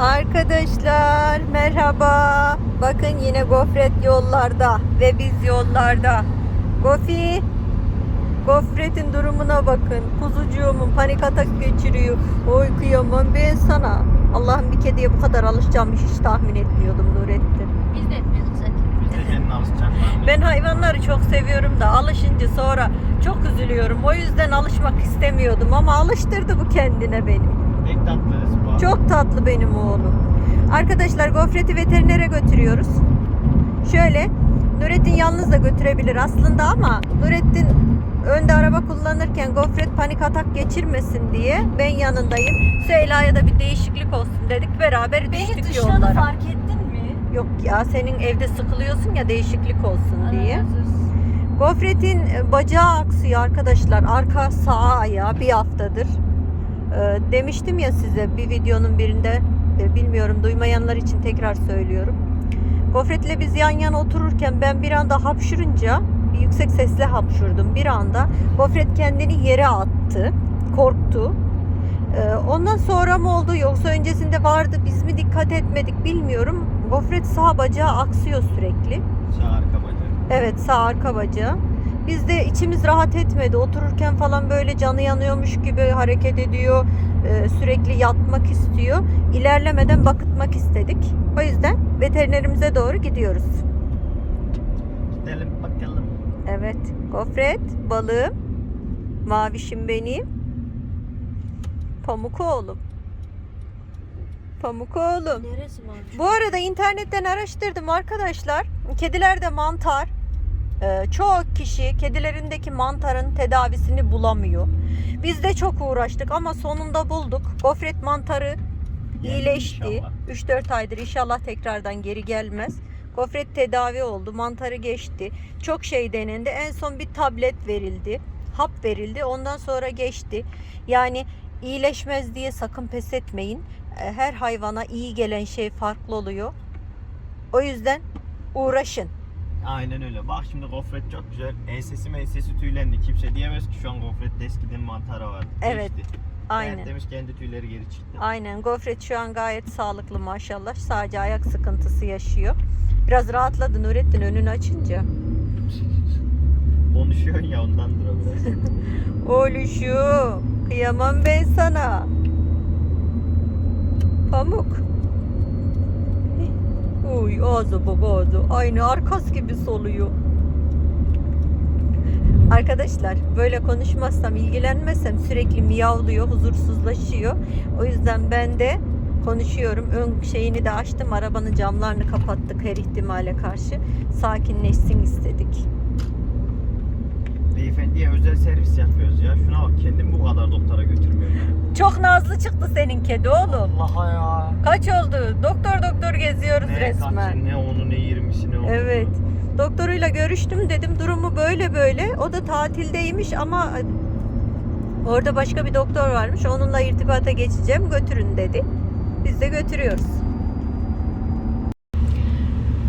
Arkadaşlar merhaba. Bakın yine gofret yollarda ve biz yollarda. Gofi Gofretin durumuna bakın. Kuzucuğumun panik atak geçiriyor. Oy kıyamam ben sana. Allah'ım bir kediye bu kadar alışacağımı hiç tahmin etmiyordum Nurettin. Biz de etmiyorduk zaten. Ben hayvanları çok seviyorum da alışınca sonra çok üzülüyorum. O yüzden alışmak istemiyordum ama alıştırdı bu kendine beni. Pek tatlı. Çok tatlı benim oğlum. Arkadaşlar gofreti veterinere götürüyoruz. Şöyle Nurettin yalnız da götürebilir aslında ama Nurettin önde araba kullanırken gofret panik atak geçirmesin diye ben yanındayım. Süheyla'ya da bir değişiklik olsun dedik. Beraber Beni düştük dışladı yollara. fark ettin mi? Yok ya senin evde sıkılıyorsun ya değişiklik olsun diye. Razı olsun. Gofret'in bacağı aksıyor arkadaşlar. Arka sağ ayağı bir haftadır. Ee, demiştim ya size bir videonun birinde e, bilmiyorum duymayanlar için tekrar söylüyorum. Gofret'le biz yan yana otururken ben bir anda hapşırınca yüksek sesle hapşurdum bir anda. Gofret kendini yere attı. Korktu. Ee, ondan sonra mı oldu yoksa öncesinde vardı biz mi dikkat etmedik bilmiyorum. Gofret sağ bacağı aksıyor sürekli. Sağ arka bacağı. Evet sağ arka bacağı. Biz de içimiz rahat etmedi. Otururken falan böyle canı yanıyormuş gibi hareket ediyor. Ee, sürekli yatmak istiyor. İlerlemeden bakıtmak istedik. O yüzden veterinerimize doğru gidiyoruz. Gidelim bakalım. Evet. Gofret, balığım, mavişim benim. Pamuk oğlum. Pamuk oğlum. Neresi var? Bu arada internetten araştırdım arkadaşlar. Kedilerde mantar. Ee, çoğu kişi kedilerindeki mantarın tedavisini bulamıyor. Biz de çok uğraştık ama sonunda bulduk. Gofret mantarı iyileşti. inşallah. 3-4 aydır inşallah tekrardan geri gelmez. Gofret tedavi oldu. Mantarı geçti. Çok şey denendi. En son bir tablet verildi. Hap verildi. Ondan sonra geçti. Yani iyileşmez diye sakın pes etmeyin. E, Her hayvana iyi gelen şey farklı oluyor. O yüzden uğraşın. Aynen öyle. Bak şimdi gofret çok güzel. Ensesi mensesi tüylendi. Kimse diyemez ki şu an gofrette eskiden mantarı vardı. Evet, Geçti. Aynen. Evet demiş kendi tüyleri geri çıktı. Aynen. Gofret şu an gayet sağlıklı maşallah. Sadece ayak sıkıntısı yaşıyor. Biraz rahatladı Nurettin önünü açınca. Konuşuyorsun ya ondandır o biraz. Oğluşum, kıyamam ben sana. Pamuk. Uy ağzı bak ağzı. Aynı arkas gibi soluyor. Arkadaşlar böyle konuşmazsam, ilgilenmezsem sürekli miyavlıyor, huzursuzlaşıyor. O yüzden ben de konuşuyorum. Ön şeyini de açtım. Arabanın camlarını kapattık her ihtimale karşı. Sakinleşsin istedik. Beyefendiye özel servis yapıyoruz ya. Şuna bak kendim bu kadar doktora götürmüyorum. ya. Çok nazlı çıktı senin kedi oğlum. Allah'a ya. Kaç oldu? Doktor doktor geziyoruz Ne resmen. kaçı, ne onu ne yirmisi ne onu. Evet. Doktoruyla görüştüm dedim durumu böyle böyle. O da tatildeymiş ama orada başka bir doktor varmış. Onunla irtibata geçeceğim. Götürün dedi. Biz de götürüyoruz.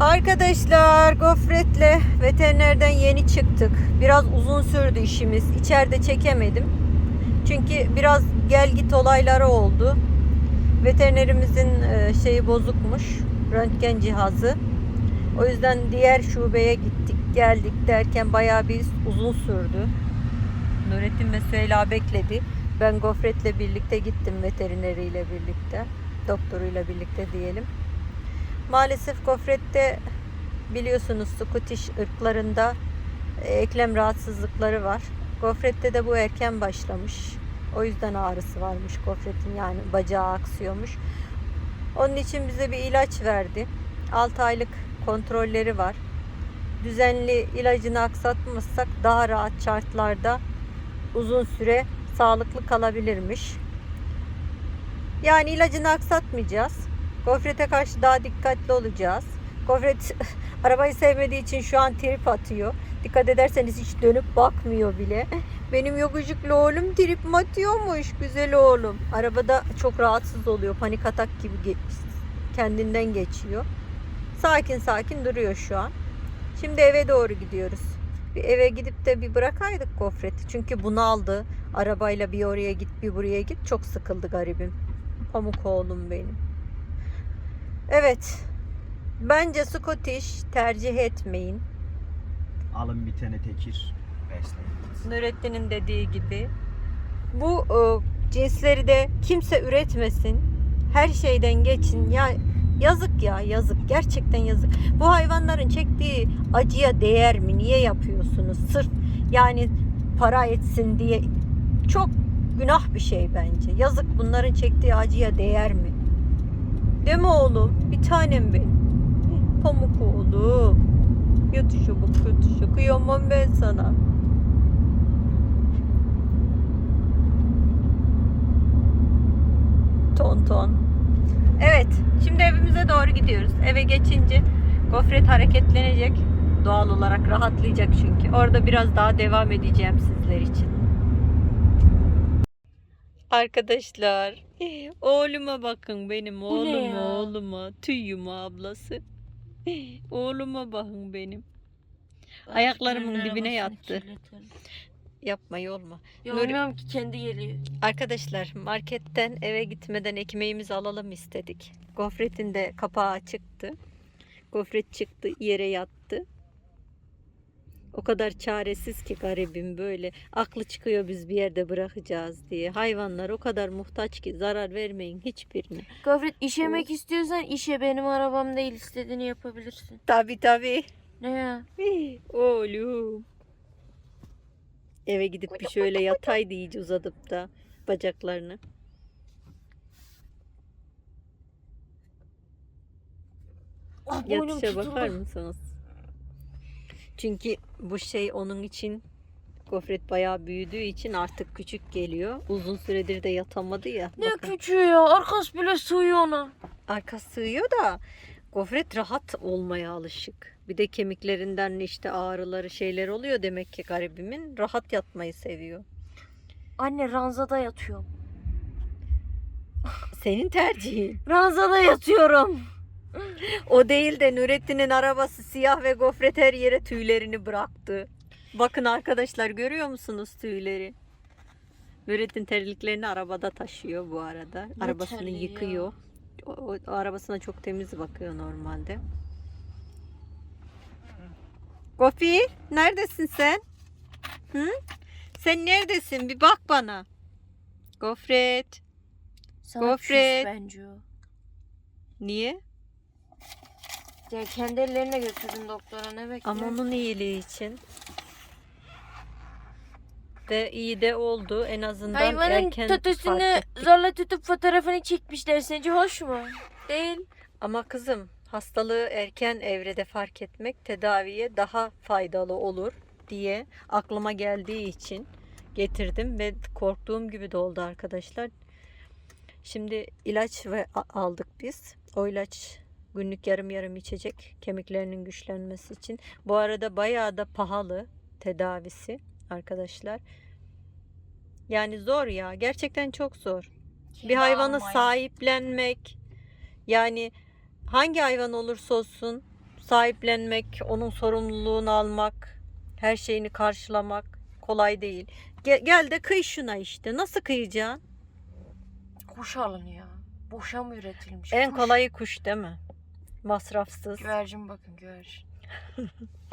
Arkadaşlar gofretle veterinerden yeni çıktık. Biraz uzun sürdü işimiz. İçeride çekemedim. Çünkü biraz gel git olayları oldu. Veterinerimizin e, şeyi bozukmuş. Röntgen cihazı. O yüzden diğer şubeye gittik geldik derken bayağı bir uzun sürdü. Nurettin ve Süheyla bekledi. Ben Gofret'le birlikte gittim veterineriyle birlikte. Doktoruyla birlikte diyelim. Maalesef Gofret'te biliyorsunuz Scottish ırklarında e, eklem rahatsızlıkları var. Gofret'te de bu erken başlamış. O yüzden ağrısı varmış Gofret'in yani bacağı aksıyormuş. Onun için bize bir ilaç verdi. 6 aylık kontrolleri var. Düzenli ilacını aksatmazsak daha rahat şartlarda uzun süre sağlıklı kalabilirmiş. Yani ilacını aksatmayacağız. Gofrete karşı daha dikkatli olacağız. Gofret arabayı sevmediği için şu an trip atıyor. Dikkat ederseniz hiç dönüp bakmıyor bile. Benim yokuşuklu oğlum trip atıyormuş güzel oğlum. Arabada çok rahatsız oluyor. Panik atak gibi kendinden geçiyor. Sakin sakin duruyor şu an. Şimdi eve doğru gidiyoruz. Bir eve gidip de bir bırakaydık gofreti. Çünkü bunaldı. Arabayla bir oraya git bir buraya git. Çok sıkıldı garibim. Pamuk oğlum benim. Evet. Bence Scottish tercih etmeyin. Alın bir tane tekir. Besleyin. Nurettin'in dediği gibi. Bu e, cinsleri de kimse üretmesin. Her şeyden geçin. Ya yazık ya yazık. Gerçekten yazık. Bu hayvanların çektiği acıya değer mi? Niye yapıyorsunuz? Sırf yani para etsin diye. Çok günah bir şey bence. Yazık bunların çektiği acıya değer mi? Değil mi oğlum? Bir tanem benim. Pamuk oğlum. Yatışa bak yatışa. Kıyamam ben sana. Ton ton. Evet, şimdi evimize doğru gidiyoruz. Eve geçince gofret hareketlenecek. Doğal olarak rahatlayacak çünkü. Orada biraz daha devam edeceğim sizler için. Arkadaşlar, oğluma bakın benim ne oğluma, tüyüma ablası. Oğluma bakın benim. Ayaklarımın dibine yattı. Yapma yorma. Yormuyorum ki kendi geliyor. Arkadaşlar marketten eve gitmeden ekmeğimizi alalım istedik. Gofretin de kapağı çıktı. Gofret çıktı yere yattı. O kadar çaresiz ki garibim böyle. Aklı çıkıyor biz bir yerde bırakacağız diye. Hayvanlar o kadar muhtaç ki zarar vermeyin hiçbirine. Gofret işemek istiyorsan işe benim arabam değil istediğini yapabilirsin. Tabi tabi. Ne ya? Oğlum. Eve gidip bir şöyle yataydı iyice uzatıp da bacaklarını. Ah, boynum Yatışa bakar tutuldu. mısınız? Çünkü bu şey onun için gofret bayağı büyüdüğü için artık küçük geliyor. Uzun süredir de yatamadı ya. Ne Bakın, küçüğü ya. Arkası bile sığıyor ona. arka sığıyor da gofret rahat olmaya alışık. Bir de kemiklerinden işte ağrıları şeyler oluyor demek ki garibimin. Rahat yatmayı seviyor. Anne ranzada yatıyorum. Senin tercihin. Ranzada yatıyorum. O değil de Nurettin'in arabası siyah ve gofret her yere tüylerini bıraktı. Bakın arkadaşlar görüyor musunuz tüyleri? Nurettin terliklerini arabada taşıyor bu arada. Ne Arabasını terliği ya? yıkıyor. O, o- arabasına çok temiz bakıyor normalde. Gofi neredesin sen? Hı? Sen neredesin? Bir bak bana. Gofret. Sana Gofret. küs bence o. Niye? Ya kendi ellerine götürdüm doktora ne bekliyorsun? Ama onun iyiliği için. De iyi de oldu. En azından Hayvanın erken fark tötüsünü ettik. zorla tutup fotoğrafını çekmişler. Sence hoş mu? Değil. Ama kızım hastalığı erken evrede fark etmek tedaviye daha faydalı olur diye aklıma geldiği için getirdim ve korktuğum gibi de oldu arkadaşlar. Şimdi ilaç ve aldık biz. O ilaç günlük yarım yarım içecek kemiklerinin güçlenmesi için. Bu arada bayağı da pahalı tedavisi arkadaşlar. Yani zor ya. Gerçekten çok zor. bir hayvanı sahiplenmek yani hangi hayvan olursa olsun sahiplenmek, onun sorumluluğunu almak, her şeyini karşılamak kolay değil. Gel, gel de kıy şuna işte. Nasıl kıyacaksın? Kuş alın ya. Boşa mı üretilmiş? En Kuş. kolayı kuş değil mi? Masrafsız. Güvercin bakın güvercin.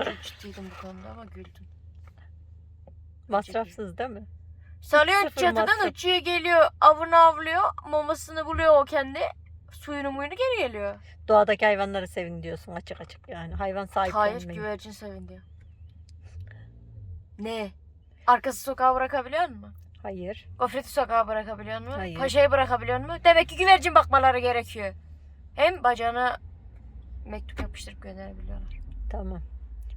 Çok ciddiydim bu konuda ama güldüm. Masrafsız değil mi? Salıyor Sıfır çatıdan masraf. uçuyor geliyor. Avını avlıyor. Mamasını buluyor o kendi. Suyunu muyunu geri geliyor. Doğadaki hayvanları sevin diyorsun açık açık yani. Hayvan Hayır sahiplenmeyin. güvercin sevin diyor. Ne? Arkası sokağa bırakabiliyor musun? Hayır. Gofreti sokağa bırakabiliyor musun? Hayır. Paşayı bırakabiliyor musun? Demek ki güvercin bakmaları gerekiyor. Hem bacağına mektup yapıştırıp gönderebiliyorlar. Tamam.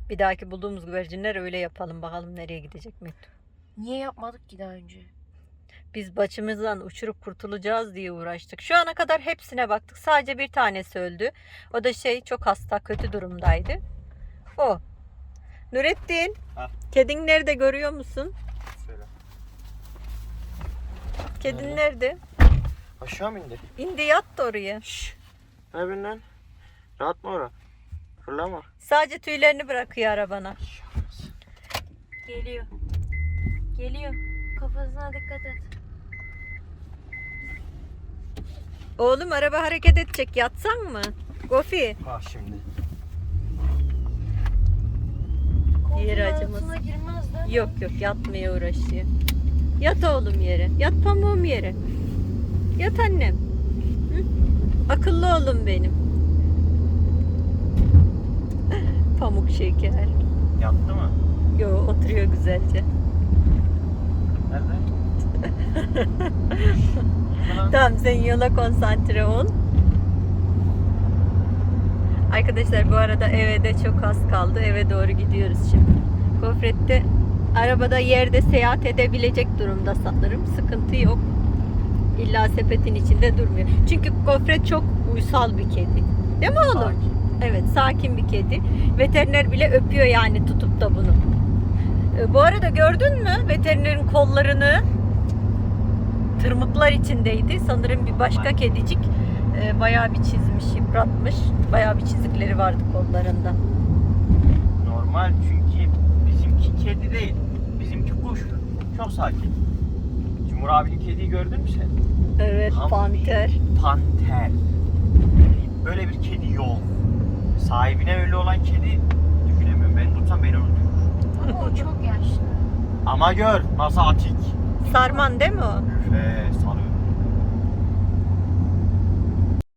Bir dahaki bulduğumuz güvercinler öyle yapalım. Bakalım nereye gidecek mektup. Niye yapmadık ki daha önce? Biz başımızdan uçurup kurtulacağız diye uğraştık. Şu ana kadar hepsine baktık. Sadece bir tanesi öldü. O da şey çok hasta, kötü durumdaydı. O. Nurettin. Ha. Kedin nerede görüyor musun? Şöyle. Kedin Nerede? nerede? Aşağı mı indi? İndi yattı oraya. Şşş. Ne lan? Rahat mı ora? Fırlama. Sadece tüylerini bırakıyor arabana. Geliyor. Geliyor. Kafasına dikkat et. Oğlum araba hareket edecek. Yatsan mı? Gofi. Bak şimdi. Yeri acımaz. altına girmez de. Yok yok yatmaya uğraşıyor. Yat oğlum yere. Yat pamuğum yere. Yat annem. Hı? Akıllı oğlum benim. Pamuk şeker. Yattı mı? Yo oturuyor güzelce. Nerede? Tamam sen yola konsantre ol. Arkadaşlar bu arada eve de çok az kaldı. Eve doğru gidiyoruz şimdi. Gofret'te arabada yerde seyahat edebilecek durumda sanırım. Sıkıntı yok. İlla sepetin içinde durmuyor. Çünkü Gofret çok uysal bir kedi. Değil mi oğlum? Sakin. Evet sakin bir kedi. Veteriner bile öpüyor yani tutup da bunu. Ee, Bu arada gördün mü veterinerin kollarını? Tırmıklar içindeydi. Sanırım bir başka kedicik e, bayağı bir çizmiş, yıpratmış. Bayağı bir çizikleri vardı kollarında. Normal çünkü bizimki kedi değil. Bizimki kuş. Çok sakin. Cumhur abinin kediyi gördün mü sen? Evet, Tam panter. bir Panter. Böyle bir kedi yok. Sahibine öyle olan kedi düşünemiyorum. Ben tutsam beni öldürür. Ama o çok yaşlı. Ama gör nasıl atik. Sarman değil mi o? Üfe sarıyor.